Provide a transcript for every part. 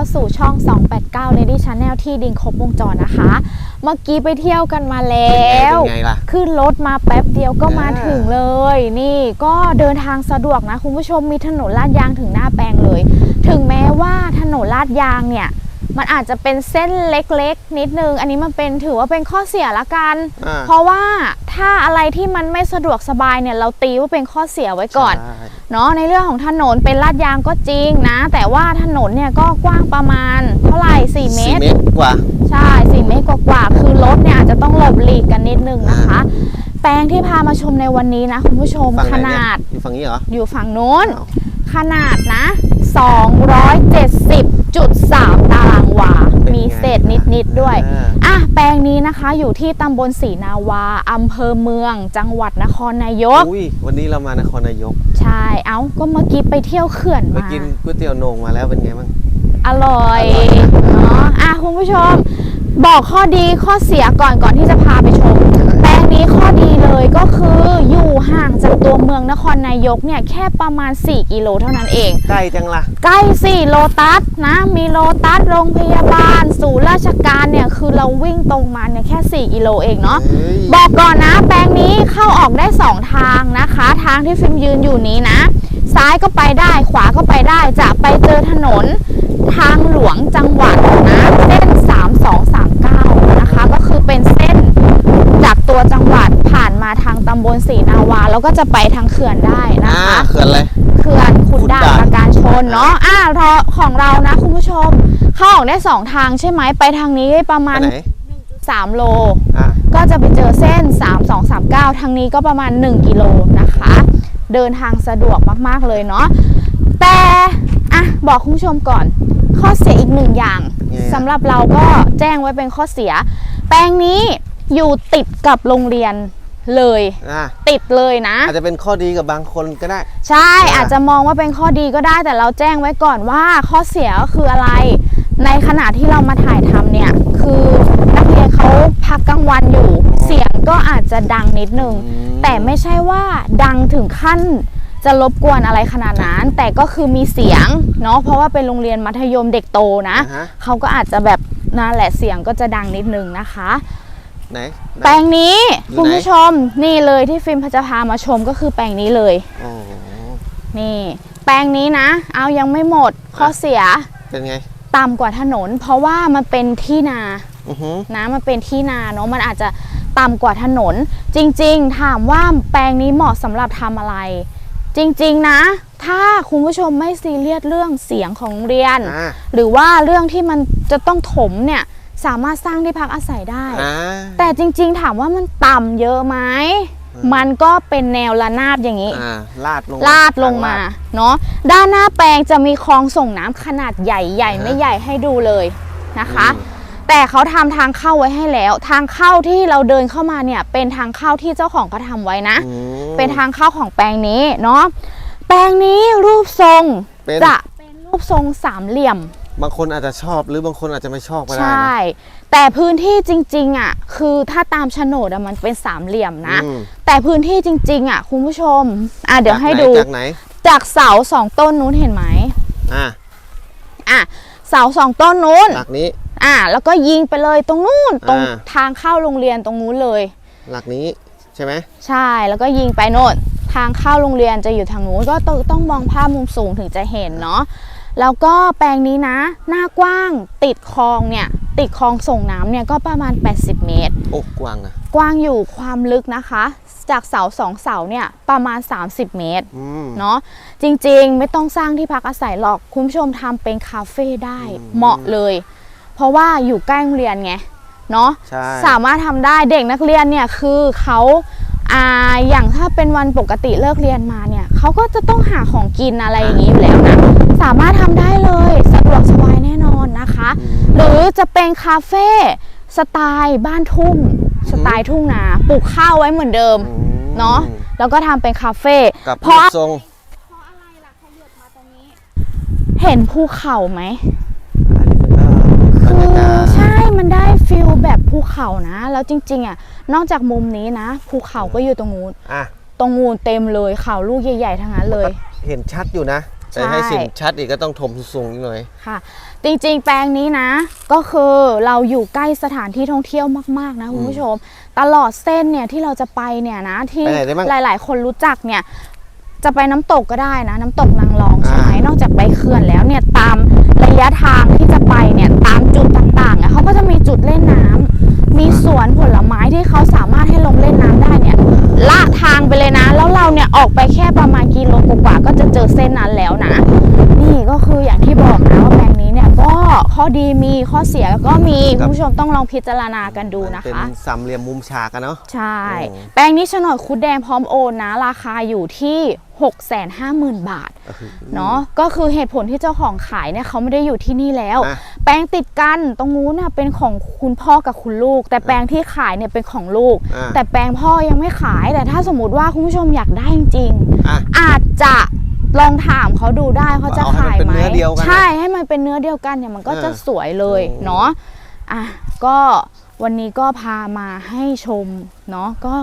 าสู่ช่อง 289 Lady Channel ที่ดินครบวงจรนะคะ เมื่อกี้ไปเที่ยวกันมาแล้ว เป็นไงล่ะ ขึ้นรถมาแป๊บเดียวก็มาอ่า ถึงเลย นี่ก็เดินทางสะดวกนะ คุณผู้ชมมีถนนลาดยางถึงหน้าแปลงเลย ถึงแม้ว่าถนนลาดยางเนี่ย มันอาจจะเป็นเส้นเล็กๆ นิดนึง อันนี้มันเป็นถือว่าเป็นข้อเสียละกัน อ่า เพราะว่าถ้าอะไรที่มันไม่สะดวกสบายเนี่ยเราตีว่าเป็นข้อเสียไว้ก่อน ใช่ เนาะในเรื่องของถนนเป็นลาดยางก็จริงนะ แต่ว่าถนนเนี่ยก็กว้างประมาณเท่าไหร่4เมสี่ตร เมตรกว่า ใช่4เมตรกว่าๆคือรถเนี่ยอาจจะต้องหลบหลีกกันนิดนึงนะคะ แปลงที่พามาชมในวันนี้นะคุณผู้ชมฝั่งขไหนเนี่ยนาดอยู่ฝั่งนี้เหรออยู่ฝั่งนู้น อ้าวขนาดนะ 270.3 ตารางวา เป็นไง มีเศษนิ ดๆด้วยอ่าอะแปลงนี้นะคะอยู่ที่ตำบลศรีนาวาอำเภอเมือง จังหวัดนครนายก อุ้ยวันนี้เรามานครนายก ใช่ เอ้า ก็เมื่อกี้ไปเที่ยวเขื่อนไปมา กินก๋วยเตี๋ยวโหนงมาแล้วเป็นไงบ้าง อร่อยอร่อยนะเนาะอะคุณผู้ชม บอกข้อดีข้อเสียก่อนก่อนที่จะพาไปชมแปลง นี้ข้อดีเลยก็คืออยู่ห่างจากตัวเมืองนครนายกเนี่ยแค่ประมาณ 4 กิโลเท่านั้นเอง ใกล้จังล่ะใกล้สี่โลตัสนะ มีโลตัสโรงพยาบาล ศูนย์ราชการเนี่ยคือเราวิ่งตรงมาเนี่ยแค่ 4 กิโลเองเนาะเฮ้ยบอกก่อนนะแปลงนี้เข้าออกได้ 2 ทางนะคะ ทางที่ฟิล์มยืนอยู่นี้นะ ซ้ายก็ไปได้ขวาก็ไปได้จะไปเจอถนนทางหลวงจังหวัดนะเส้น3239นะคะก็คือเป็นเส้นจาก ตัวจังหวัดผ่านมาทางตำบลศรีนาวา แล้วก็จะไปทางเขื่อนได้นะอ่าคะเขื่อนอะไร เขื่อนขุนด่านขุนด่าน ประการชนเนาะอ่าเราของเรานะคุณผู้ชมเข้าออกได้2ทางใช่ไหมไปทางนี้ประไปมาณไหน3 โล อ่าก็จะไปเจอเส้น 3239 ทางนี้ก็ประมาณ 1 กิโลนะคะ เดินทางสะดวกมาก ๆ เลยเนาะ แต่อะบอกคุณผู้ชมก่อน ข้อเสียอีกหนึ่งอย่างไงอะ สำหรับเราก็แจ้งไว้เป็นข้อเสีย แปลงนี้ อยู่ติดกับโรงเรียนเลย อ่าติดเลยนะ อาจจะเป็นข้อดีกับบางคนก็ได้ ใช่อ่าอาจจะมองว่าเป็นข้อดีก็ได้แต่เราแจ้งไว้ก่อนว่าข้อเสียก็คืออะไร ในขณะที่เรามาถ่ายทำเนี่ย คือนักเรียนเขาพักกลางวันอยู่ เสียงก็อาจจะดังนิดนึง อืม แต่ไม่ใช่ว่าดังถึงขั้นจะรบกวนอะไรขนาดนั้น แต่ก็คือมีเสียงเนาะเพราะว่าเป็นโรงเรียนมัธยมเด็กโตนะ อ่าฮะ เขาก็อาจจะแบบนั่นแหละเสียงก็จะดังนิดนึงนะคะไหน ไหน แปลงนี้อยู่ไหน คุณผู้ชมนี่เลยที่ฟิล์มจะพามาชมก็คือแปลงนี้เลย โอ้โห นี่ แปลงนี้นะ เอายังไม่หมดข้อเสียเป็นไง ต่ำกว่าถนน เพราะว่ามันเป็นที่นา อือหือ นะมันเป็นที่นาเนาะมันอาจจะต่ำกว่าถนน จริงๆ ถามว่าแปลงนี้เหมาะสำหรับทำอะไร จริงๆนะ ถ้าคุณผู้ชมไม่ซีเรียสเรื่องเสียงของโรงเรียน อ่า หรือว่าเรื่องที่มันจะต้องถมเนี่ย สามารถสร้างที่พักอาศัยได้ อ่า แต่จริงๆถามว่ามันต่ำเยอะไหมมันก็เป็นแนวระนาบอย่างนี้ อ่าลาดลงลาดลงมาเนาะด้านหน้าแปลงจะมีคลองส่งน้ำขนาดใหญ่ใหญ่ไม่ใหญ่ให้ดูเลยนะคะแต่เขาทำทางเข้าไว้ให้แล้ว ทางเข้าที่เราเดินเข้ามาเนี่ย เป็นทางเข้าที่เจ้าของเขาทำไว้นะ อืม เป็นทางเข้าของแปลงนี้เนาะแปลงนี้รูปทรงเป็น จะเป็นรูปทรงสามเหลี่ยม บางคนอาจจะชอบหรือบางคนอาจจะไม่ชอบก็ได้ใช่นะแต่พื้นที่จริงๆอะคือถ้าตามโฉนดอะมันเป็นสามเหลี่ยมนะ อืมแต่พื้นที่จริง ๆ อะ คุณผู้ชม อะเดี๋ยวให้ดู จากไหนจากเสาสองต้นนู้นเห็นไหมอ่าอะเสาสองต้นนู้น หลักนี้ อะแล้วก็ยิงไปเลยตรงนู้นตรงอ่า ทางเข้าโรงเรียนตรงนู้นเลย หลักนี้ใช่ไหมใช่แล้วก็ยิงไปโน่นทางเข้าโรงเรียนจะอยู่ทางนู้นก็ต้องต้องมองภาพมุมสูงถึงจะเห็นเนาะ แล้วก็แปลงนี้นะ หน้ากว้างติดคลองเนี่ย ติดคลองส่งน้ำเนี่ยก็ประมาณ 80 เมตร โอ้กว้างนะกว้างอยู่ความลึกนะคะ จากเสาสองเสาเนี่ยประมาณ 30 เมตรอืมเนาะจริงๆ ไม่ต้องสร้างที่พักอาศัยหรอกคุณผู้ชมทำเป็นคาเฟ่ได้อืมเหมาะเลย เพราะว่าอยู่ใกล้โรงเรียนไงเนาะใช่สามารถทำได้เด็กนักเรียนเนี่ยคือเขาอ่าอย่างถ้าเป็นวันปกติเลิกเรียนมาเนี่ยเขาก็จะต้องหาของกินอะไรอย่างนี้อยู่แล้วนะ สามารถทำได้เลยสะดวกสบายแน่นอนนะคะอืมหรือจะเป็นคาเฟ่สไตล์บ้านทุ่ง สไตล์ทุ่งนาปลูกข้าวไว้เหมือนเดิมอืมเนาะแล้วก็ทำเป็นคาเฟ่กับเพราะรูปทรงเห็นภูเขาไหมอันนี้มันก็บรรคืยาอกาศใช่มันได้ฟิลแบบภูเขานะ แล้วจริง ๆอะนอกจากมุมนี้นะภูเขาก็อยู่ตรงนู้นอะตรงนู้นเต็มเลยเขาลูกใหญ่ๆทั้งนั้นเลย เห็นชัดอยู่นะ แต่ให้สินชัดอีกก็ต้องถมสูงๆอีกหน่อยค่ะ จริงๆ แปลงนี้นะ ก็คือเราอยู่ใกล้สถานที่ท่องเที่ยวมากๆนะคุณผู้ชม ตลอดเส้นเนี่ยที่เราจะไปเนี่ยนะที่ไปไหนได้บ้างหลาย ๆ คนรู้จักเนี่ยจะไปน้ำตกก็ได้นะ น้ำตกนางรองใช่ไหมอ่านอกจากไปเขื่อนแล้วเนี่ยตามระยะทางที่จะไปเนี่ยตามจุดต่างๆเนี่ยเขาก็จะมีจุดเล่นน้ำมีสวนผลไม้ที่เขาสามารถ ลากทางไปเลยนะ แล้วเราเนี่ยออกไปแค่ประมาณกิโลกว่าๆก็จะเจอเส้นนั้นแล้วนะ นี่ก็คืออย่างที่บอกนะว่าแปลงนี้เนี่ยก็ข้อดีมีข้อเสียก็มีครัคุบณผู้ชมต้องลองพิจารณากันดูนะเป็นคะสามเหลี่ยมมุมฉากกันเนาะใช่โอ้แปลงนี้โฉนดคุดแดงพร้อมโอนนะ ราคาอยู่ที่650,000 บาทก็คือเนาะก็คือเหตุผลที่เจ้าของขายเนี่ยเขาไม่ได้อยู่ที่นี่แล้วอะแป ลงติดกันตรงนู้นน่ะเป็นของคุณพ่อกับคุณลูก แต่แปลงที่ขายเนี่ยเป็นของลูก อะแต่แปลงพ่อยังไม่ขาย แต่ถ้าสมมติว่าคุณผู้ชมอยากได้จริงๆอะอาจจะลองถามเขาดูได้เขาจะเอาให้ขายมันเป็นไหมเนื้อเดียวกันนะใช่ให้มันเป็นเนื้อเดียวกันเนี่ยมันก็เออจะสวยเลยโอ้เนาะอะก็วันนี้ก็พามาให้ชมเนาะก็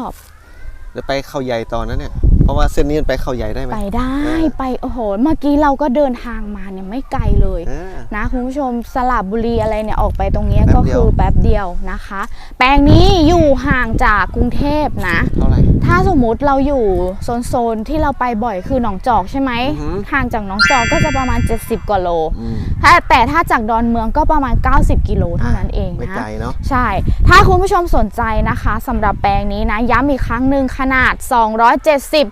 เดี๋ยวไปเขาใหญ่ตอนนั้นเนี่ย เพราะว่าเส้นนี้มันไปเขาใหญ่ได้ไหมไปได้เออไปโอ้โหเมื่อกี้เราก็เดินทางมาเนี่ยไม่ไกลเลยเออนะคุณผู้ชมสลับบุรีอะไรเนี่ยออกไปตรงเนี้ยแป๊ก็บเดียวคือแป๊บเดียวนะคะ แปลงนี้อยู่ห่างจากกรุงเทพนะเท่าไหร่ถ้าสมมุติเราอยู่โซนๆที่เราไปบ่อยคือหนองจอกใช่ไหมอือหือห่างจากหนองจอกก็จะประมาณ 70 กว่าโลอืมถ้าแต่ถ้าจากดอนเมืองก็ประมาณ 90 กิโลเท่านั้นเองไม่นะไกลเนาะใช่ ถ้าคุณผู้ชมสนใจนะคะสำหรับแปลงนี้นะย้ำอีกครั้งหนึ่งขนาด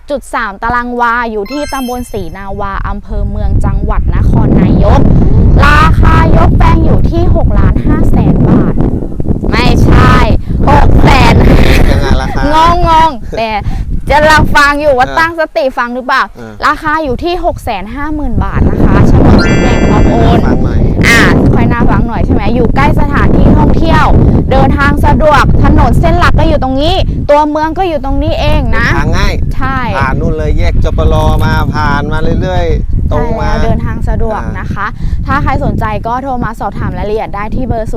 270.3ตารางวา อยู่ที่ตำบลศรีนาวา อำเภอเมืองจังหวัดนครนายก ราคายกแปลงอยู่ที่6ล้าน5แสนบาท ไม่ใช่6แสนยังไงราคางงงงแต่จะลังฟังอยู่ว่าเออตั้งสติฟังหรือเปล่าเออราคาอยู่ที่ 6 5 0 0 0 0 บาทนะคะฉบับแดงพร้อมโอนฟังหน่อยอ่าค่อยน่าฟังหน่อยใช่ไหมอยู่ใกล้สถานที่ท่องเที่ยว เดินทางสะดวกถนนเส้นหลักก็อยู่ตรงนี้ ตัวเมืองก็อยู่ตรงนี้เองนะทางง่าย ใช่ผ่านนู่นเลยแยกจปรมาผ่านมาเรื่อยๆ ตรงใช่มาแล้วเดินทางสะดวกอ่านนะคะ ถ้าใครสนใจก็โทรมาสอบถามรายละเอียดได้ที่เบอร์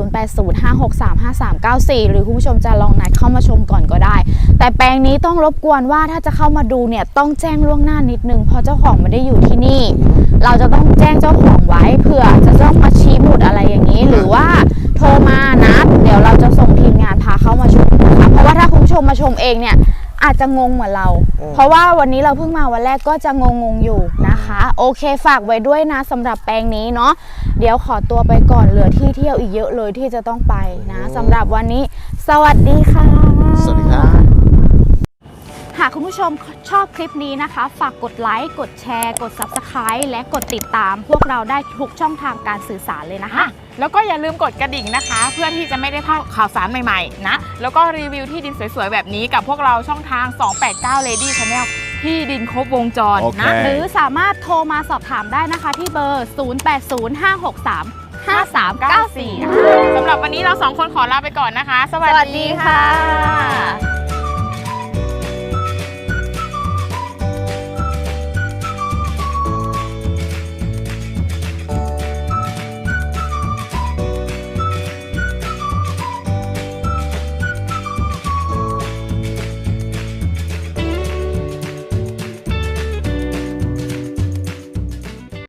0805635394 หรือคุณผู้ชมจะลองนัดเข้ามาชมก่อนก็ได้ แต่แปลงนี้ต้องรบกวนว่าถ้าจะเข้ามาดูเนี่ยต้องแจ้งล่วงหน้านิดนึงเพราะเจ้าของไม่ได้อยู่ที่นี่ เราจะต้องแจ้งเจ้าของไว้เผื่อจะต้องมาชี้หมุดอะไรอย่างนี้ หรือว่าโทรมานะเดี๋ยวเราจะส่งทีมงานพาเข้ามาชมนะคะเพราะว่าถ้าคุณผู้ชมมาชมเองเนี่ย อาจจะงงเหมือนเราอืมเพราะว่าวันนี้เราเพิ่งมาวันแรกก็จะงงงๆอยู่นะคะ โอเคฝากไว้ด้วยนะสำหรับแปลงนี้เนาะเดี๋ยวขอตัวไปก่อนเหลือที่เที่ยวอีกเยอะเลยที่จะต้องไปนะสำหรับวันนี้ สวัสดีค่ะ สวัสดีครับหากคุณผู้ชมชอบคลิปนี้นะคะ ฝากกดไลค์ กดแชร์ กด Subscribe และกดติดตามพวกเราได้ทุกช่องทางการสื่อสารเลยนะคะอะ แล้วก็อย่าลืมกดกระดิ่งนะคะ เพื่อที่จะไม่ได้พลาดข่าวสารใหม่ๆนะ แล้วก็รีวิวที่ดินสวยๆ แบบนี้กับพวกเราช่องทาง 289 Lady Channel ที่ดินครบวงจรนะโอเคหรือสามารถโทรมาสอบถามได้นะคะที่เบอร์ 080563 5394 สำหรับวันนี้เราสองคนขอลาไปก่อนนะคะสสวัสวัสดีดีค่ะค่ะ